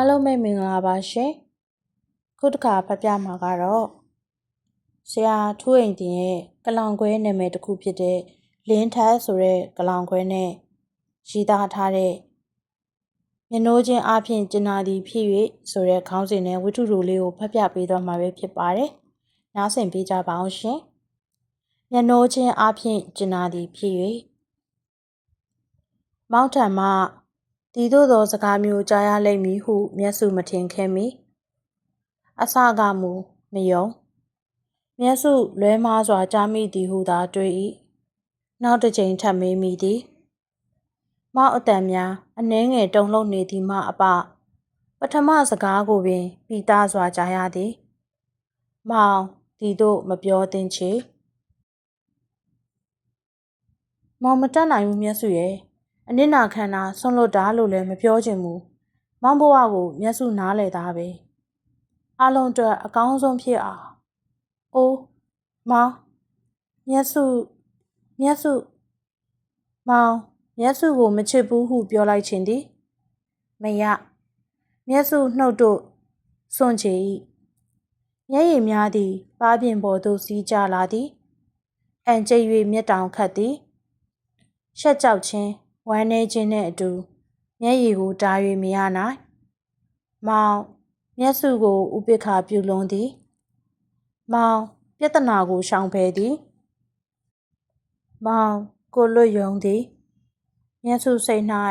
အားလုံးပဲမင်္ဂလာပါရှင်ခုတစ်ခါဖတ်ပြမှာကတော့ဆရာထူးအိမ်တင်ရဲ့ကလောင်ခွဲနာမည်တစ်ခုဖြစ်တဲ့လင်းထက်ဆိုတဲ့ကလောင်ခွဲနဲ့ရေးသားထားတဲ့မျက်နှိုးချင်းအပြင်ကျင်နာသည်ဖြစ်၍ဆိုတဲ့ခေါင်းစဉ်နဲ့ဝတ္ထုတို့လေးကိုဖတ်ပြပေးတော့မှာပဲဖြစ်ပါတယ်နားဆင်ပေးကြပါအောင်ရှင်မျက်နှိုးချင်းအပြင်ကျင်နာသည်ဖြစ်၍မောက်ထံမှ ဒီသို့သောစကားမျိုးကြားရလိမ့်မည်ဟုမျက်စုမထင်ခဲ့မီအစကမူမယုံမျက်စုလွဲမားစွာကြားမိသည်ဟုသာတွေး၏နောက်တစ်ချိန်ထပ်မေးမိသည်မောက်အတန်များအနှဲငယ်တုံလုံးနေသည်မှအပပထမစကားကိုပင်ပီတာစွာကြားရသည်မောင်ဒီတို့မပြောသင့်ချေမောင်မတက်နိုင်ဘူးမျက်စုရဲ့ အနစ်နာခံတာဆွန့်လွတ်တာလို့လည်းမပြောချင်ဘူးမောင်ဘဝကိုမျက်စုနားလေသားပဲအလုံးအတွက်အကောင်းဆုံးဖြစ်အောင်အိုးမောင်မျက်စုမျက်စုမောင်မျက်စုကိုမချစ်ဘူးဟုပြောလိုက်ခြင်းသည်မရမျက်စုနှုတ်တို့စွန့်ချေ၏မျက်ရည်များသည်ပါးပြင်ပေါ်သို့စီးကျလာသည်အန်ကျိတ်၍မျက်တောင်ခတ်သည်ရှက်ကြောက်ခြင်း ဝမ်းနည်းခြင်းနှင့်အတူမျက်ရည်ကိုတား၍မရနိုင်။မောင်မျက်စုကိုဥပိ္ပခာပြုလွန်သည်။မောင်ပြဿနာကိုရှောင်ဖယ်သည်။မောင်ကိုလွတ်ယုံသည်။မျက်စုစိတ်၌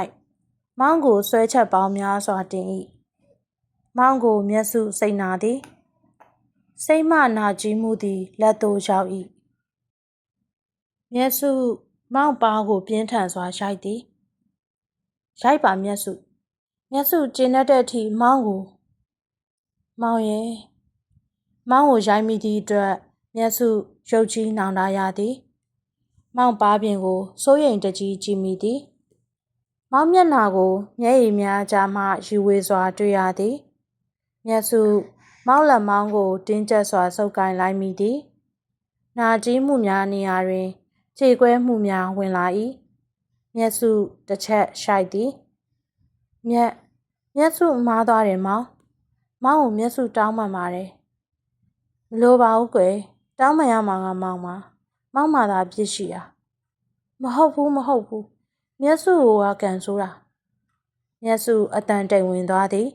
မောင်ကိုဆွဲချက်ပေါင်းများစွာတင်၏။မောင်ကိုမျက်စုစိတ်နာသည်။စိတ်မှနာကြည့်မှုသည်လက်သို့ရောက်၏။မျက်စု မောင်ပါကိုပြင်းထန်စွာရိုက်သည်ရိုက်ပါမျက်စုမျက်စုကျဉ်တတ်တဲ့အထိမောင်းကိုမောင်ရဲ့မောင်းကိုရိုက်မိသည့်အတွက်မျက်စုရုပ်ကြီးနောင်တရသည်မောင်ပါပြင်ကိုစိုးရိမ်တကြီးကြည့်မိသည်မောင်မျက်နာကိုမျက်ရည်များကြားမှယူဝေစွာတွေ့ရသည်မျက်စုမောင်လက်မောင်းကိုတင်းကျပ်စွာဆုပ်ကိုင်လိုက်မိသည်နာကြီးမှုများနေရာတွင် ခြေခွဲမှုများဝင်လာ၏မျက်စုတစ်ချက်ရှိုက်သည်မျက်မျက်စုမားသွားတယ်မောင်မောင်ကိုမျက်စုတောင်းမှန်ပါတယ်မလိုပါဘူးကွယ်တောင်းမှန်ရမှာကမောင်ပါမောင်မှသာပြစ်ရှိတာမဟုတ်ဘူးမဟုတ်ဘူးမျက်စုကိုကကန်ဆိုးတာမျက်စုအတန်တိမ်ဝင်သွားသည်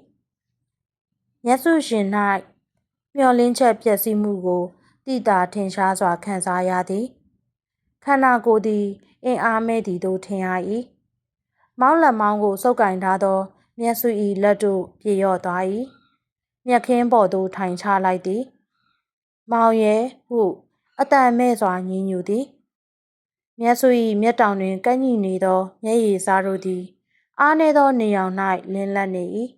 မျက်စုရှင်၌မျောလင်းချက်ပျက်စီးမှုကိုတိတာထင်ရှားစွာခံစားရသည် ခန္ဓာကိုယ်သည်အင်အားမဲ့သည်တို့ထင်ရ၏မောင်းလက်မောင်းကိုစုပ်ကင်ထားသော မျက်စု၏လက်တို့ပြေရော့သွား၏မျက်ခင်းပေါ်သို့ထိုင်ချလိုက်သည် မောင်ရဲ့ဟုအတန်မဲ့စွာညင်ညူသည်မျက်စု၏မျက်တောင်တွင်ကန့်ညိနေသောမျက်ရည်စားတို့သည် အားနည်းသောနေရောင်၌လင်းလက်နေ၏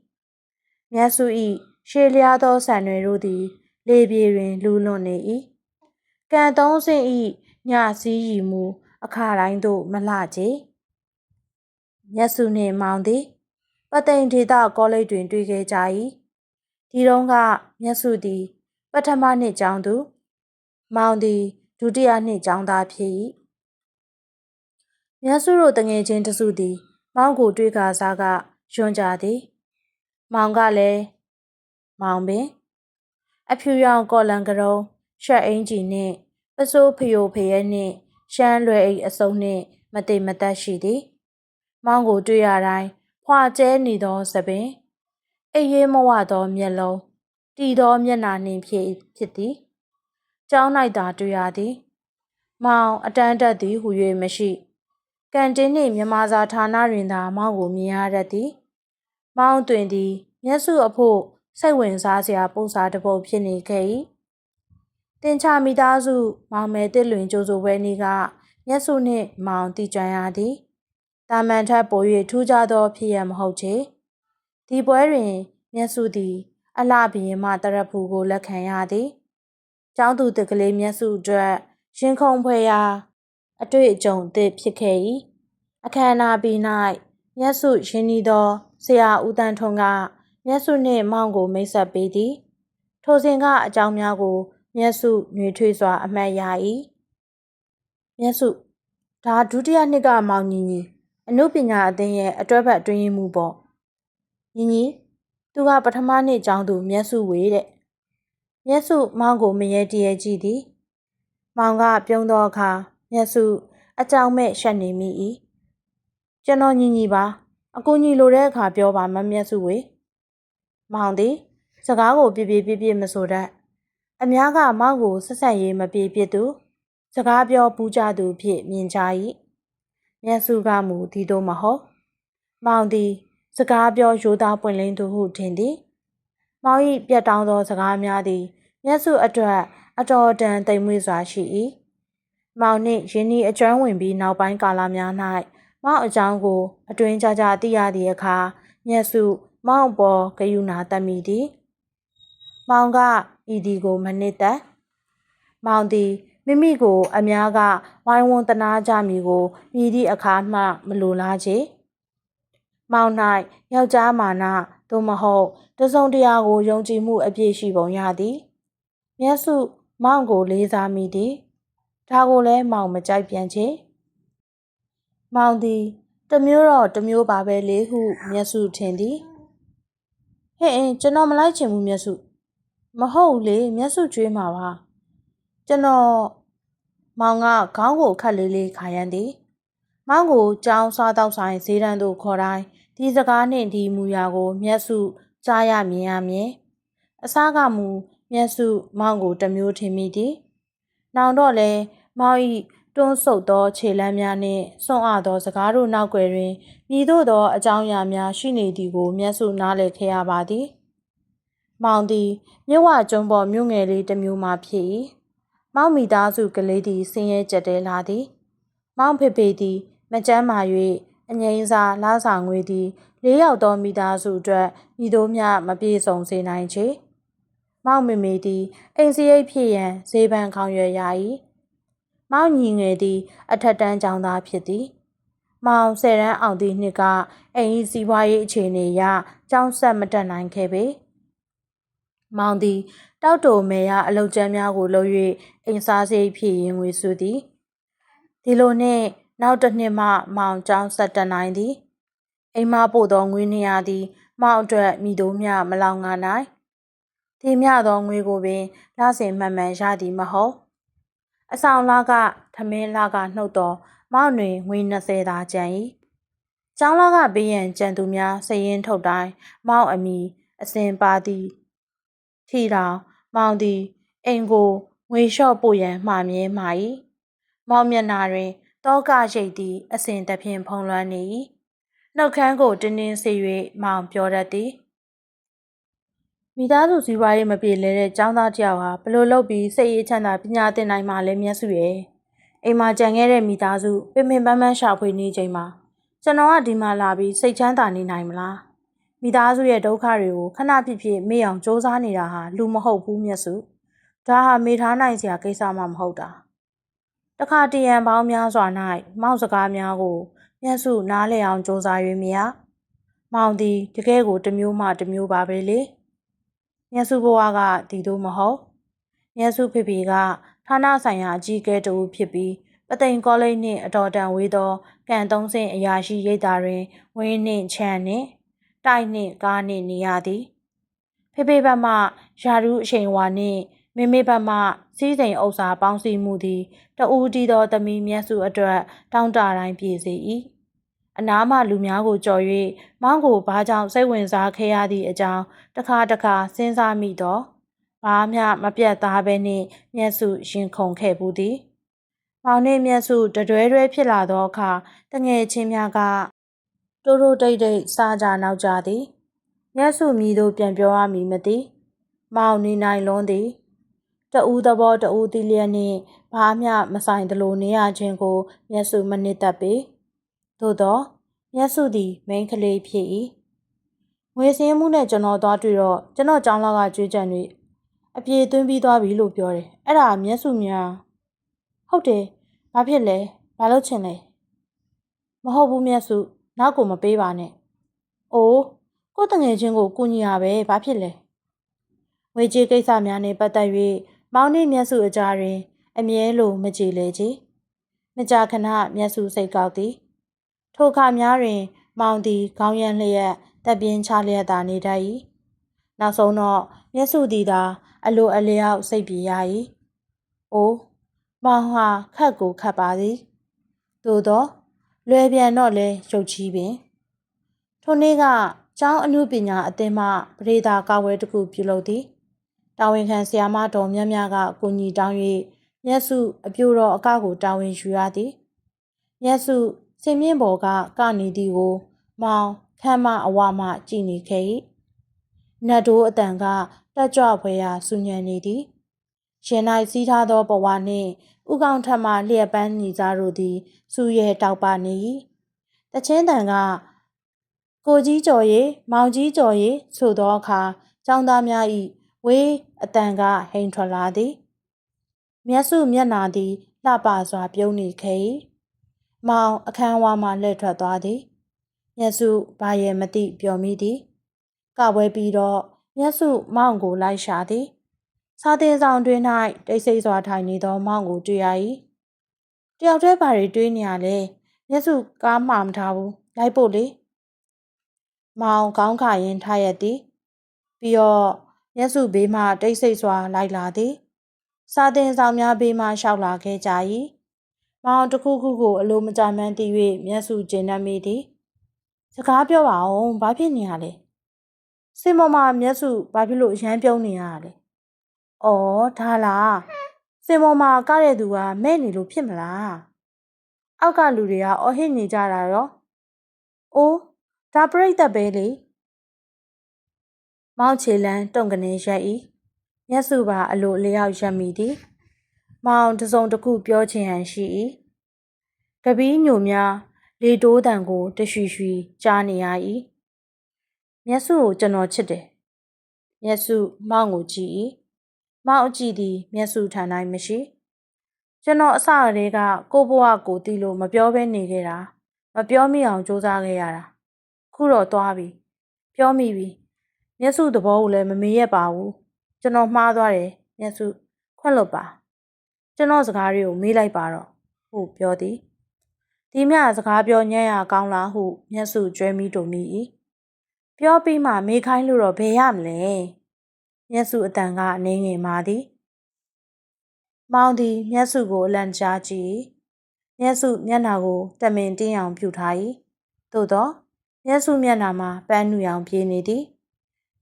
မျက်စု၏ရှေးလျားသောဆံတွေတို့သည် လေပြေတွင်လူးလွန်နေ၏ကံသုံးစင်း၏ ညစည်းရီမူအခါတိုင်းသို့မလှကြမျက်စုနှင့်မောင်သည်ပသိမ်ဒေသကောလိပ်တွင် တွေ့ခဲ့ကြ၏ဒီတုန်းကမျက်စုသည် ပထမနှစ်ကျောင်းသူ မောင်သည်ဒုတိယနှစ်ကျောင်းသားဖြစ်၏မျက်စုတို့တငယ်ချင်းတစုသည် မောင်ကိုတွေ့ကစားကယွန်ကြသည် မောင်ကလည်းမောင်ပင် အဖြူရောင်ကော်လန်ကရုံးရှက်အင်ဂျီနှင့် ပစိုးဖယိုဖရဲနှင့်ရှမ်းလွယ်အိတ်အစုံနှင့်မတိမသက်ရှိသည် မောင်းကိုတွေ့ရတိုင်းဖွာကျဲနေသောသပင်အိပ်ရေးမဝသောမျက်လုံးတီသောမျက်နာနှင့်ဖြစ်ဖြစ်သည်ကျောင်း၌သာတွေ့ရသည် မောင်အတန်းတက်သည်ဟု၍မရှိကန်တင်းနှင့်မြမစာဌာနတွင်သာမောင်ကိုမြင်ရတတ်သည်မောင်တွင်သည် မျက်စုအဖို့စိတ်ဝင်စားစရာပုံစံတစ်ပုဒ်ဖြစ်နေခဲ့၏ တင်ချမိသားစု မောင်မဲတစ်လွင်ကြိုးစိုးပွဲနေ့ကမျက်စုနှင့်မောင်တည်ကြံရသည်တာမန်ထက်ပို၍ထူးခြားသောဖြစ်ရမဟုတ်ချေဒီပွဲတွင်မျက်စုသည် အလှဘရင်မှတရဖူကိုလက်ခံရသည်ကျောင်းသူတကလေးမျက်စုအတွက်ရင်ခုန်ဖွဲ့ရာအတွေ့အကြုံသစ်ဖြစ်ခဲ့၏အခမ်းအနားပြီး၌မျက်စုရင်းနှီးသောဆရာဦးတန်းထွန်းကမျက်စုနှင့်မောင်ကိုမိတ်ဆက်ပေးသည်ထိုစဉ်ကအကြောင်းများကို မျက်စုနှွေထွေးစွာ အမှတ်ရ၏မျက်စုဒါဒုတိယနှစ်ကမောင်ညီညီအနုပညာအသင်းရဲ့အတွဲဘက်အတွင်းရေးမှုပေါ့ညီညီသူကပထမနှစ်ကျောင်းသူမျက်စုဝေတဲ့မျက်စုမောင်ကိုမရေတရေကြည့်သည်မောင်ကပြုံးသောအခါမျက်စုအကြောင်းမဲ့ရှက်နေမိ၏ကျွန်တော်ညီညီပါအကူညီလိုတဲ့အခါပြောပါမမျက်စုဝေမောင်သည်စကားကိုပြပြပြပြမဆိုတတ် အများကမောင်ကိုဆက်ဆက်ရေးမပြေပြစ်သူစကားပြောပူးကြသူဖြစ်မြင်ကြ၏မျက်စုကမူဒီတော့မဟုတ်မောင်သည် စကားပြောရိုးသားပွင့်လင်းသူဟုထင်သည်။မောင်၏ပြတ်တောင်းသောစကားများသည်မျက်စုအတွက်အတော်တန်သိမ်မွေ့စွာရှိ၏။မောင်နှင့်ယင်းဤအကျွမ်းဝင်ပြီးနောက်ပိုင်းကာလများ၌မောင်အကြောင်းကို အတွင်းကြကြသိရသည့်အခါမျက်စုမောင်ပေါ်ဂယုဏတမိသည်။ မောင်ကဤဒီကိုမနစ်သက်မောင်သည်မိမိကိုအများကဝိုင်းဝန်းတနာကြမည်ကိုမြည်သည့်အခါမှမလိုလားချေ။မောင်၌ယောက်ျားမာနသို့မဟုတ်တစုံတရာကိုယုံကြည်မှုအပြည့်ရှိပုံရသည်မျက်စုမောင်ကိုလေးစားမိသည်ဒါကိုလည်းမောင်မကြိုက်ပြန်ချေမောင်သည်တမျိုးတော့တမျိုးပါပဲလေဟုမျက်စုထင်သည်ဟဲ့အင်းကျွန်တော်မလိုက်ချင်ဘူးမျက်စု မဟုတ်လေမျက်စုကျွေးမှာပါကျွန်တော်မောင်ကခေါင်းကိုခတ်လေးလေးခါရမ်းသည်မောင်ကိုကြောင်းစားတော့ဆိုင်ဈေးတန်းသို့ခေါ်တိုင်းဒီစကားနှင့်ဒီမူရာကို မျက်စုကြားရမြင်ရမြင်အစားကမူမျက်စုမောင်ကိုတမျိုးထင်မိသည်နောင်တော့လဲမောင်ဤတွန်းဆုပ်သောခြေလမ်းများနှင့်ဆွန့်အားသောစကားတို့နောက်ွယ်တွင်မိတို့သောအကြောင်းအရာများရှိနေသည်ကိုမျက်စုနားလည်ခဲ့ရပါသည် မောင်သည်မြဝကျုံပေါ်မြို့ငယ်လေးတစ်မျိုးမှဖြစ်၏မောင်မိသားစုကလေးသည်ဆင်းရဲကြက်တဲလာသည် မောင်ဖေဖေသည် မကြမ်းမာ၍အငိမ့်စာလာစာငွေသည်လေးယောက်သောမိသားစုအတွက်ဤသို့မျှမပြေဆုံးစေနိုင်ချေမောင်မေမေသည်အိမ်စရိတ်ဖြစ်ရန်ဈေးပန်းခေါင်ရွယ်ရ၏မောင်ညီငယ်သည် အထက်တန်းကျောင်းသားဖြစ်သည်မောင်ဆယ်ရန်အောင်သည့်နှစ်ကအိမ်ဤစီးပွားရေးအခြေအနေအရကျောင်းဆက်မတက်နိုင်ခဲ့ပေ မောင်သည်တောက်တိုမေရအလုတ်ကျမ်းများကိုလုပ်၍အိမ်စားစိတ်ဖြစ်ရင်ငွေစုသည်ဒီလိုနှင့်နောက်တစ်နှစ်မှမောင်ကျောင်းဆက်တက်နိုင်သည်အိမ်မပို့သောငွေနေရသည် မောင်အတွက်မိတို့မျှမလောင်ငါနိုင်ဒီမျှသောငွေကိုပင်လစဉ်မှန်မှန်ရသည်မဟုတ်အဆောင်လာကထမင်းလာကနှုတ်တော်မောင်တွင်ငွေ20သာကျန်၏ကျောင်းလာကပေးရန်ကြံသူများစရင်ထုတ်တိုင်းမောင်အမိအစဉ်ပါသည် ထီတောင်မောင်သည်အိမ်ကိုငွေလျှော့ပို့ရန်မှာမြဲမှာ၏မောင်မျက်နာတွင်တောကရိတ်သည် အစဉ်တဖြင့်ဖုံးလွှမ်းနေ၏နှုတ်ခမ်းကိုတင်းတင်းစေ၍မောင်ပြောတတ်သည်မိသားစုစည်းဝါးရေးမပြေလဲတဲ့ចောင်းသားတယောက်ဟာဘလို့လုပ်ပြီးစိတ်အေးချမ်းသာပညာသင်နိုင်မှလဲမျက်စုရဲ့အိမ်မှာကြံခဲ့တဲ့မိသားစုပင်ပင်ပန်းပန်းရှာဖွေနေချိန်မှာကျွန်တော်ကဒီမှာလာပြီးစိတ်ချမ်းသာနေနိုင်မလား မိသားစုရဲ့ဒုက္ခတွေကိုခဏဖြစ်ဖြစ်မေ့အောင်စူးစမ်းနေတာဟာလူမဟုတ်ဘူးမျက်စုဒါဟာမေထားနိုင်စရာကိစ္စမှမဟုတ်တာတခါတရံပေါင်းများစွာ၌မောက်စကားများကို မျက်စုနားလည်အောင်စ조사၍မရမောင်သည်တကယ်ကိုတမျိုးမှတမျိုးပါပဲလေမျက်စုဘဝကဒီတို့မဟုတ်မျက်စုဖေဖေကဌာနဆိုင်ရာအကြီးအကဲတူဖြစ်ပြီးပသိမ်ကောလိပ်နှင့်အတော်တန်ဝေးသောကန်သုံးဆင့်အရာရှိရိပ်သာတွင်ဝင်းနှင့်ချမ်းနှင့် တိုက်နှင့်ကားနှင့်နေရသည်ဖေဖေဘက်မှယာရုအချိန်ဝါနှင့်မိမိဘက်မှစီးစိမ်ဥစ္စာပေါင်းစည်းမှုသည်တဦးတည်သောသမီးမျက်စုအတွက်တောင်းတတိုင်းပြည့်စေ၏အနားမှလူများကိုကြော်၍မောင်းကိုဘာကြောင့်စိတ်ဝင်စားခဲ့ရသည့်အကြောင်းတစ်ခါတစ်ခါစဉ်းစားမိတော့ဘာမှမပြတ်သားပဲနှင့်မျက်စုရင်ခုန်ခဲ့ဘူးသည်မောင်နှင့်မျက်စုတတွဲတွဲဖြစ်လာသောအခါတငယ်ချင်းများက တိုးတိုးတိတ်တိတ်စားကြနောက်ကြသည်မျက်စုမြည်တို့ပြန်ပြောရမည်မသိမောင်နေနိုင်လွန်းသည်တဦးသဘောတဦးတီလျက်နှင့်ဘာမျှမဆိုင်သလိုနေရခြင်းကို မျက်စုမနစ်သက်ပေသို့သောမျက်စုသည်မိန်းကလေးဖြစ်၏ငွေစင်းမှုနဲ့ကျွန်တော်သွားတွေ့တော့ကျွန်တော်ကြောင်းလာကကြွေးကြံတွေအပြေသွင်းပြီးသွားပြီလို့ပြောတယ်အဲ့ဒါမျက်စုများဟုတ်တယ်ဘာဖြစ်လဲဘာလို့ချင်လဲမဟုတ်ဘူးမျက်စု နောက်ကိုမပေးပါနဲ့အိုးကိုတငယ်ချင်းကိုကိုညီရပဲဘာဖြစ်လဲငွေကြေးကိစ္စများနဲ့ပတ်သက်၍မောင်နှင့်မျက်စုအကြားတွင် အမြဲလိုမကြည်လေချေမကြာခဏမျက်စုစိတ်ကောက်သည်ထိုအခါများတွင် မောင်သည်ခေါင်းရမ်းလျက်တပ်ပြင်းချလျက်သာနေတတ်၏နောက်ဆုံးတော့မျက်စုသည်သာအလိုအလျောက်စိတ်ပြေရ၏အိုးမောင်ဟာခတ်ကိုခတ်ပါသည်သို့သော လွယ်ပြန်တော့လဲရုပ်ချီးပင်ထိုနေ့ကကျောင်းအမှုပညာအသင်းမှပရိသာကာဝဲတစ်ခုပြုလုပ်သည်တာဝန်ခံဆရာမတော်မြတ်မြတ်ကကိုညီတောင်း၍မျက်စုအပြိုတော်အကကိုတာဝန်ယူရသည်မျက်စုစင်မြင့်ပေါ်ကကနေသည်ကို မောင်ခမ်းမအဝမှကြည်နေခဲ့၏နတ်တိုးအတန်ကတက်ကြွဖွယ်ရာဆူညံနေသည်ရှင်၌စီးထားသောဘဝနှင့် ဥကောင်ထမှလျက်ပန်းညီစားတို့သည်စူရဲတောက်ပနေ၏တချင်းတန်ကကိုကြီးကျော်ရီမောင်ကြီးကျော်ရီဆိုသောအခါចောင်းသားများ၏ဝေးအတန်ကဟိန်ထွက်လာသည်မျက်စုမျက်နာသည်လှပစွာပြုံးနေခဲ့၏မောင်အခန်းဝါမှလှည့်ထွက်သွားသည်မျက်စုဘာရဲ့မသိပျော်မိသည်ကပွဲပြီးတော့မျက်စုမောင်ကိုလိုက်ရှာသည် စာသင်ဆောင်တွင်၌တိတ်ဆိတ်စွာထိုင်နေသောမောင်ကိုတွေ့ရ၏တယောက်တည်းဘာတွေတွေးနေရလဲမျက်စုကားမှမထားဘူးလိုက်ဖို့လေမောင်ကောင်းခါရင်ထားရသည်ပြီးတော့မျက်စုဘေးမှတိတ်ဆိတ်စွာလိုက်လာသည်စာသင်ဆောင်များဘေးမှရှောက်လာခဲ့ကြ၏မောင်တစ်ခုခုကိုအလိုမကြမ်းသိ၍မျက်စုကျဉ်နှံ့မိသည်စကားပြောပါအောင်ဘာဖြစ်နေရလဲစင်မမမျက်စုဘာဖြစ်လို့အရန်ပြုံးနေရလဲ။ အော်ဒါလားစင်ပေါ်မှာကားတဲ့သူကမဲ့နေလို့ဖြစ်မလား။အောက်ကလူတွေကအော်ဟစ်နေကြတာရော။အိုးဒါပြိတ်သက်ပဲလေ။မောင်ချေလန်းတုံကနေရက်ဤမျက်စုပါအလိုအလျောက်ရက်မိသည်။မောင်တစုံတစ်ခုပြောချင်ဟန်ရှိ၏။ကပီးညိုများလေတိုးတန်ကိုတရွှီရွှီကြားနေရ၏။မျက်စုကိုကျွန်တော်ချစ်တယ်။မျက်စုမောင်ကိုကြည့်၏ မောင်အကြည့်သည် မျက်စုထန်တိုင်းမရှိကျွန်တော်အစကတည်းကကိုဘဝကိုတီးလို့မပြောဘဲနေခဲ့တာမပြောမိအောင်စူးစမ်းခဲ့ရတာခုတော့သွားပြီပြောမိပြီမျက်စုသဘောကိုလည်းမမေ့ရပါဘူးကျွန်တော်မှားသွားတယ်မျက်စုခွင့်လွတ်ပါကျွန်တော်စကားတွေကိုမေးလိုက်ပါတော့ဟုပြောသည်ဒီမြစကားပြောညံ့ရကောင်းလားဟုမျက်စုကျွဲမိတို့မိ၏ပြောပြီးမှမေးခိုင်းလို့တော့ဘယ်ရမလဲ မျက်စုအတန်ကအနှင်းငယ်မာသည်မောင်သည် မျက်စုကိုအလန့်ကြားကြည့်မျက်စုမျက်နှာကိုတမင်တင်းအောင် ပြုထား၏သို့သော မျက်စုမျက်နှာမှာပန်းနူအောင်ပြေးနေသည်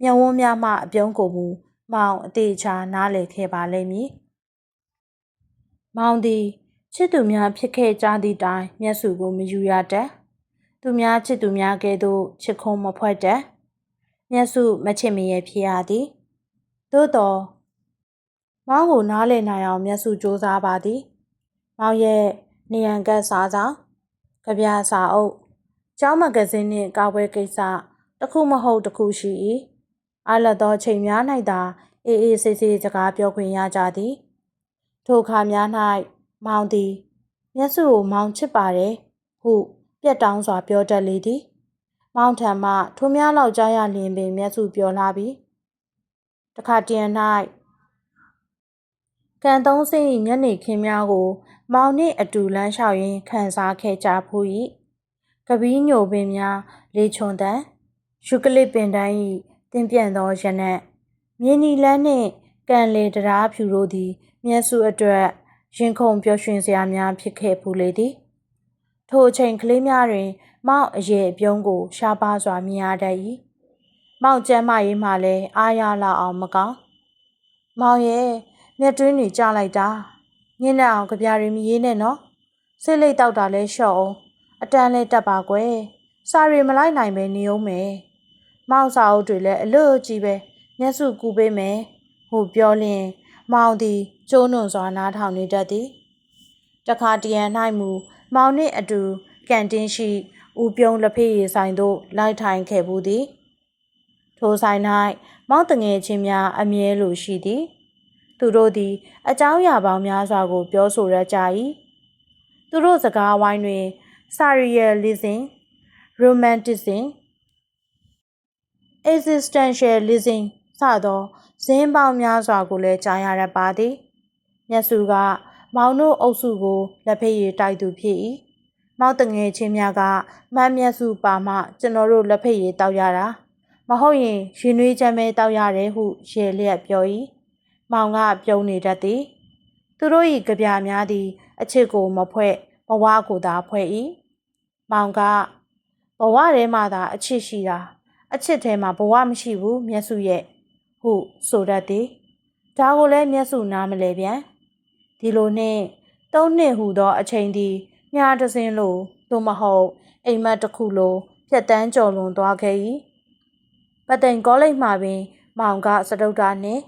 မျက်ဝန်းများမှအပြုံးကိုမူမောင်အသေးချာနားလည်ခဲ့ပါလိမ့်မည်မောင်သည်ချစ်သူများဖြစ်ခဲ့ကြသည့်တိုင်မျက်စုကိုမယူရတတ်သူများချစ်သူများကဲ့သို့ချစ်ခုံးမဖွဲ့တတ်မျက်စုမချစ်မရဲ့ဖြစ်ရသည် သို့တော်မောင်ကိုနားလည်နိုင်အောင်မျက်စုစူးစားပါသည်မောင်ရဲ့နေရန်ကတ်စာဆောင်ကြပြစာအုပ်ကျောင်းမဂဇင်းနှင့်ကာပွဲကိစ္စတစ်ခုမဟုတ်တစ်ခုရှိ၏အားလသောချိန်များ၌သာအေးအေးဆေးဆေးစကားပြောခွင့်ရကြသည်ထိုအခါများ၌မောင်သည်မျက်စုကိုမောင်ချစ်ပါတယ်ဟုပြက်တောင်းစွာပြောတတ်လေသည်မောင်ထံမှထိုများလောက်ကြားရလျင်ပင်မျက်စုပြောလာပြီး တခါတရံ၌ကံသုံးစင်း၏ညနေခင်းများကို မောင်နှင့်အတူလမ်းလျှောက်ရင်းခံစားခဲ့ကြဖူး၏ကပီးညိုပင်များလေချွန်တန်ယူကလစ်ပင်တိုင်း၏တင်းပြန့်သောရနက်မြင်းနီလန်းနှင့်ကံလေတရားဖြူတို့သည်မျက်စုအတွက်ရင်ခုန်ပျော်ရွှင်စရာများဖြစ်ခဲ့ဖူးလေသည်ထိုအချိန်ကလေးများတွင် မောင်အရဲ့အပြုံးကိုရှားပါစွာမြင်ရတတ်၏ မောင်ကျမ်းမရေးမှလည်းအားရလောက်အောင်မကောင်းမောင်ရဲ့မျက်တွင်းတွေကြလိုက်တာညင်းနဲ့အောင်ကြပြားတွေမရေးနဲ့နော်စိတ်လိတ်တောက်တာလဲလျှော့အောင်အတန်းလဲတက်ပါကွယ်စာရီမလိုက်နိုင်ပဲနေအောင်မယ်မောင်စာအုပ်တွေလည်းအလွတ်ကြီးပဲမျက်စုကူပေးမယ်ဟိုပြောလျင်မောင်သည်ကျိုးနွန်စွာနားထောင်နေတတ်သည်တခါတရံ၌မူမောင်နှင့်အတူကန်တင်းရှိဦးပြုံးလက်ဖေးရည်ဆိုင်သို့လိုက်ထိုင်ခဲ့ဘူးသည် ထိုဆိုင်၌မောင်တငယ်ချင်းများအမြဲလိုရှိသည် သူတို့သည် အကြောင်းအရာပေါင်းများစွာကို ပြောဆိုရကြ၏သူတို့စကားဝိုင်းတွင် serialism romanticism existentialism စသောဇင်းပေါင်းများစွာကိုလည်းကြားရတတ်ပါသည်မြတ်စုက မောင်တို့အုပ်စုကိုလက်ဖေးရည်တိုက်သူဖြစ်၏မောက်တငယ်ချင်းများကမမ်းမြတ်စုပါမှကျွန်တော်တို့လက်ဖက်ရည်တောက်ရတာ မဟုတ်ရင်ရင်နွေးချမ်းမဲတောက်ရတယ်ဟုရေလျက်ပြော၏မောင်ကပြုံးနေတတ်သည်သူတို့၏ကြပြများသည် အချစ်ကိုမဖွဲ့ဘဝကိုသာဖွဲ့၏မောင်ကဘဝထဲမှာသာအချစ်ရှိတာအချစ်ထဲမှာဘဝမရှိဘူးမျက်စုရဲ့ဟုဆိုတတ်သည်ဒါကိုလည်းမျက်စုနားမလဲပြန်ဒီလိုနှင့်သုံးနှစ်ဟူသောအချိန်သည်မြားတစင်းလိုသို့မဟုတ်အိမ်မက်တစ်ခုလိုဖြတ်တန်းကျော်လွန်သွားခဲ့၏ ပသိမ်ကောလိပ်မှာပင် မောင်ကစတုတ္တာနှင့်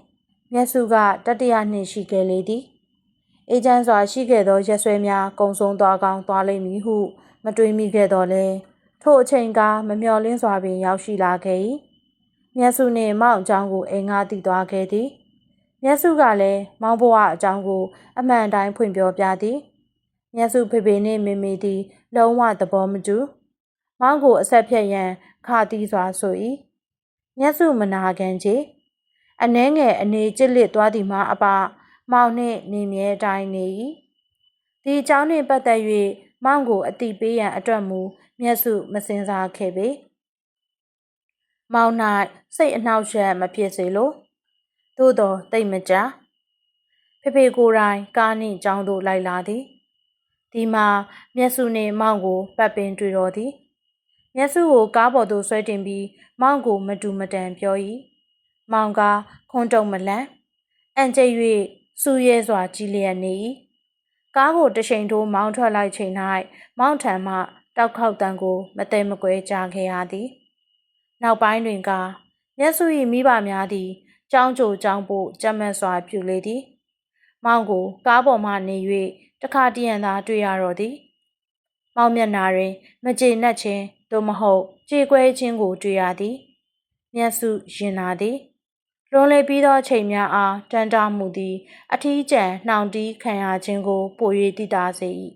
မျက်စုကတတိယနှင့်ရှိခဲ့လေသည်အေဂျင့်စွာရှိခဲ့သောရက်ဆွဲများကုံဆုံးသွားကောင်းသွားလိမ့်မည်ဟု မတွေးမိခဲ့တော့လဲထို့အချိန်ကမမျှော်လင့်စွာပင်ရောက်ရှိလာခဲ့၏မျက်စုနှင့်မောင်အကြောင်းကိုအိမ်ငါတည်သွားခဲ့သည်မျက်စုကလည်းမောင်ဘဝအကြောင်းကို အမှန်တိုင်းဖွင့်ပြောပြသည်မျက်စုဖေဖေနှင့်မေမေသည် လုံးဝသဘောမတူမောင်ကိုအဆက်ဖြတ်ရန်ခါတီးစွာဆို၏ မျက်စုမနာခံချေအနှဲငယ်အနေကျစ်လစ်သွားသည်မှာအပမောင်နှင့်နေမြဲတိုင်းနေ၏ဒီအကြောင်းနှင့်ပတ်သက်၍မောင်ကိုအတိပေးရန်အတွက်မူမျက်စုမစင်စားခဲ့ပေမောင်၌စိတ်အနှောက်အယှက်မဖြစ်စေလိုသို့တော်တိတ်မကြဖေဖေကိုယ်တိုင်ကားနှင့်ကြောင်းသို့လိုက်လာသည်ဒီမှာမျက်စုနှင့်မောင်ကိုပတ်ပင်တွေ့တော်သည် မျက်စုကိုကားပေါ်သို့ဆွဲတင်ပြီးမောင်ကိုမတူမတန်ပြော၏မောင်ကခွန်းတုံမလန့်အန်ကျ၍စူးရဲစွာကြည်လျက်နေ၏ကားကိုတချိန်ထိုးမောင်းထွက်လိုက်ချိန်၌မောင်ထံမှတောက်ခေါက်တန်ကိုမသိမကွဲကြားခဲ့ရသည်နောက်ပိုင်းတွင်ကမျက်စု၏မိဘများသည်ကြောင်းကြိုကြောင်းပို့ကြက်မက်စွာပြုလေသည်မောင်ကိုကားပေါ်မှနေ၍တခါတရံသာတွေ့ရတော့သည်မောင်မျက်နာတွင်မကြေနပ်ခြင်း သို့မဟုတ်ကြေကွဲခြင်းကိုတွေ့ရသည်မျက်စုရင်လာသည်လွန်လေပြီးသောချိန်များအားတန်တာမှုသည် အထီးကျန်နှောင်တီးခံရခြင်းကို ပို၍တည်တာစေ၏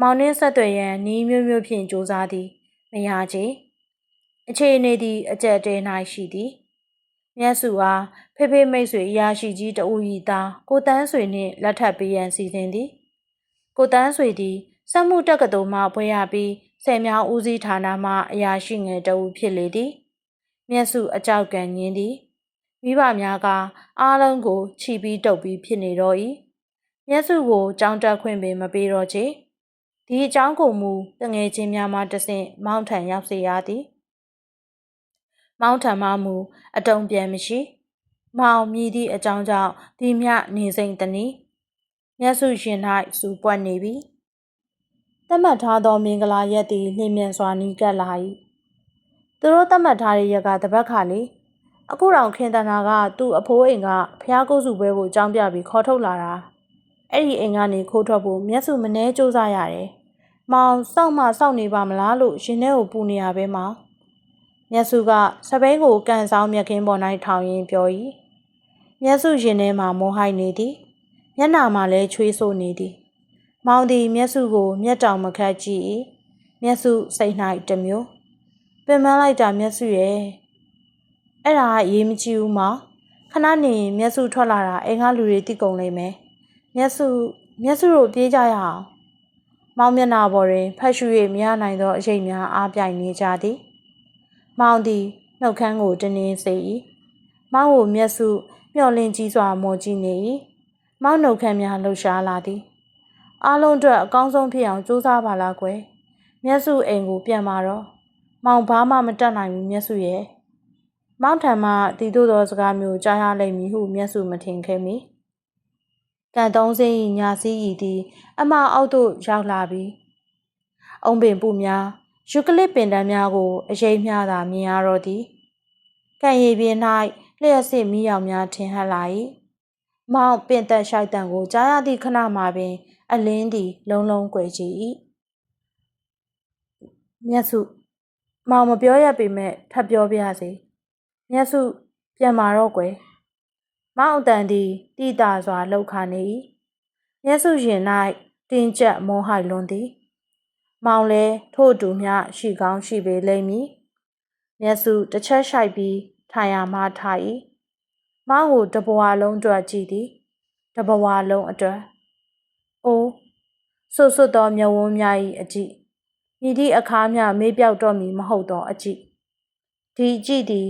မောင်နှင်းဆက်သွယ်ရန်ဤမျိုးမျိုးဖြင့်စ조사သည်မရချေအခြေအနေသည်အကြက်တဲ၌ရှိသည်မြတ်စုအားဖေဖေမိတ်ဆွေအရာရှိကြီးတဦးဤသားကိုတန်းဆွေနှင့်လက်ထပ်ပေးရန်စီစဉ်သည် ကိုတန်းဆွေသည်စက်မှုတက္ကသိုလ်မှဘွဲရပြီး ဆယ်မြောင်းဦးစီးဌာနမှအရာရှိငယ်တဦးဖြစ်လေသည်မျက်စုအကြောက်ကန်ညင်းသည်မိဘများကအားလုံးကိုခြိပြီးတုပ်ပြီးဖြစ်နေတော့၏မျက်စုကိုကြောင်းတက်ခွင့်ပင်မပေးတော့ချေဒီအကြောင်းကိုမူတငယ်ချင်းများမှတဆင့်မောင်းထံရောက်စေရသည်မောင်းထံမှမူအတုံးပြန်မရှိမောင်မြည်သည့်အကြောင်းကြောင့်ဒီမြနေစိမ့်တနီမျက်စုရှင်၌စူပွက်နေပြီ တတ်မှတ်ထားသောမင်္ဂလာရက်သည်လျင်မြန်စွာနီးကပ်လာ၏သူတို့တတ်မှတ်ထားတဲ့ရက်ကတပတ်ခါလေအခုတော့ခင်တနာကသူ့အဖိုးအိမ်ကဖျားကုတ်စုပွဲကိုအကြောင်းပြပြီးခေါ်ထုတ်လာတာအဲ့ဒီအိမ်ကနေခိုးထွက်ဖို့မျက်စုမနှဲစူးစားရတယ်မောင်စောင့်မစောင့်နေပါမလားလို့ရှင်ထဲကိုပူနေရပဲမောင်မျက်စုကစပိန်ကိုကန်ဆောင်မြက်ခင်းပေါ်၌ထောင်ရင်းပြော၏မျက်စုရင်ထဲမှာမုံဟိုက်နေသည်မျက်နာမှာလည်းချွေးဆိုးနေသည် မောင်သည်မျက်စုကို မျက်တောင်မခတ်ကြည့်၏မျက်စုစိတ်၌တမျိုးပင်မလိုက်တာမျက်စုရဲ့အဲ့ဒါရေးမကြည့်ဘူးမောင်ခဏနေမျက်စုထွက်လာတာအိမ်ကလူတွေတိကုံလိမ့်မယ်မျက်စုမျက်စုတို့ပြေးကြရအောင်မောင်မျက်နာပေါ်တွင်ဖတ်ရှု၍မရနိုင်သောအရေးများအားပြိုင်နေကြသည်မောင်သည်နှုတ်ခမ်းကိုတင်းင်းစေ၏မောင်ကိုမျက်စုမျောလင်းကြီးစွာမော်ကြည့်နေ၏မောင်နှုတ်ခမ်းများလှူရှားလာသည် အားလုံးအတွက်အကောင်းဆုံးဖြစ်အောင်ကြိုးစားပါလားကွယ်မျက်စုအိမ်ကိုပြန်มาတော့မောင်ဘာမှမတတ်နိုင်ဘူးမျက်စုရဲ့မောင်ထံမှတီတို့သောစကားမျိုးကြားရလိမ့်မည်ဟုမျက်စုမထင်ခဲ့မီကန်သုံးစင်း၏ညာစည်းဤသည်အမအောက်သို့ရောက်လာပြီးအုံပင်ပူများယူကလစ်ပင်တန်းများကိုအရေးများသာမြင်ရတော့သည်ကံရည်ပြင်၌လျှက်စစ်မီးရောင်များထင်ဟပ်လာ၏မောင်ပင်သက်ရှိုက်တံကိုကြားရသည့်ခဏမှာပင် အလင်းသည်လုံးလုံးကွယ်ကြည့်၏မျက်စုမောင်မပြောရပေမဲ့ထပ်ပြောပြရစေမျက်စုပြန်มาတော့ကွယ်မောင်အတန်သည်တိတာစွာလှုပ်ခါနေ၏မျက်စုရင်၌တင်းကျပ်မောဟိုက်လွန်သည် မောင်လဲထို့တူမျှရှိကောင်းရှိပေလိမ့်မည်မျက်စုတစ်ချက်ရှိုက်ပြီးထိုင်ရမှထား၏မောင်ကိုတဘဝလုံးအတွက်ကြည့်သည်တဘဝလုံးအတွက် အိုးဆွတ်ဆွတ်သောမျက်ဝန်းများ၏အကြည့်ဤသည့်အခါမျှမေးပြောက်တော့မည်မဟုတ်သောအကြည့်ဒီကြည့်သည်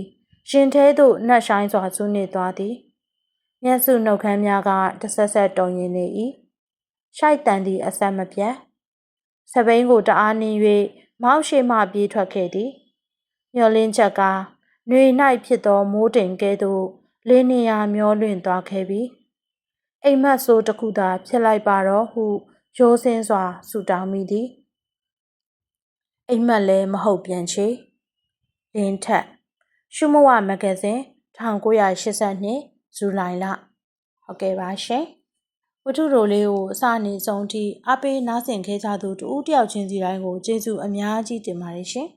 ရှင်သေးသို့နှက်ဆိုင်စွာဆူနေသွားသည်မျက်စုနှုတ်ခမ်းများကတဆက်ဆက်တုံရင်နေ၏ရှိုက်တန်သည့်အဆက်မပြတ်စပိန်ကိုတအားနင်း၍မောက်ရှိမှပြေးထွက်ခဲ့သည်မျောလင်းချက်ကຫນွေ၌ဖြစ်သောမိုးတိမ်ကဲ့သို့လင်းနေရာမျောလွင့်သွားခဲ့ပြီ အိမ်မက်ဆိုးတစ်ခုသာဖြစ်လိုက်ပါတော့ဟုရိုးစင်းစွာဆူတောင်းမိသည်အိမ်မက်လည်းမဟုတ်ပြန်ချေလင်းထက်ရှုမဝမဂ္ဂဇင်း1982ဇူလိုင်လဟုတ်ကဲ့ပါရှင်ဝတ္ထုတိုလေးကိုအစနေဆုံးထိအပေးနားဆင်ခဲ့ကြသူတူဦးတယောက်ချင်းစီတိုင်းကိုကျေးဇူးအများကြီးတင်ပါတယ်ရှင်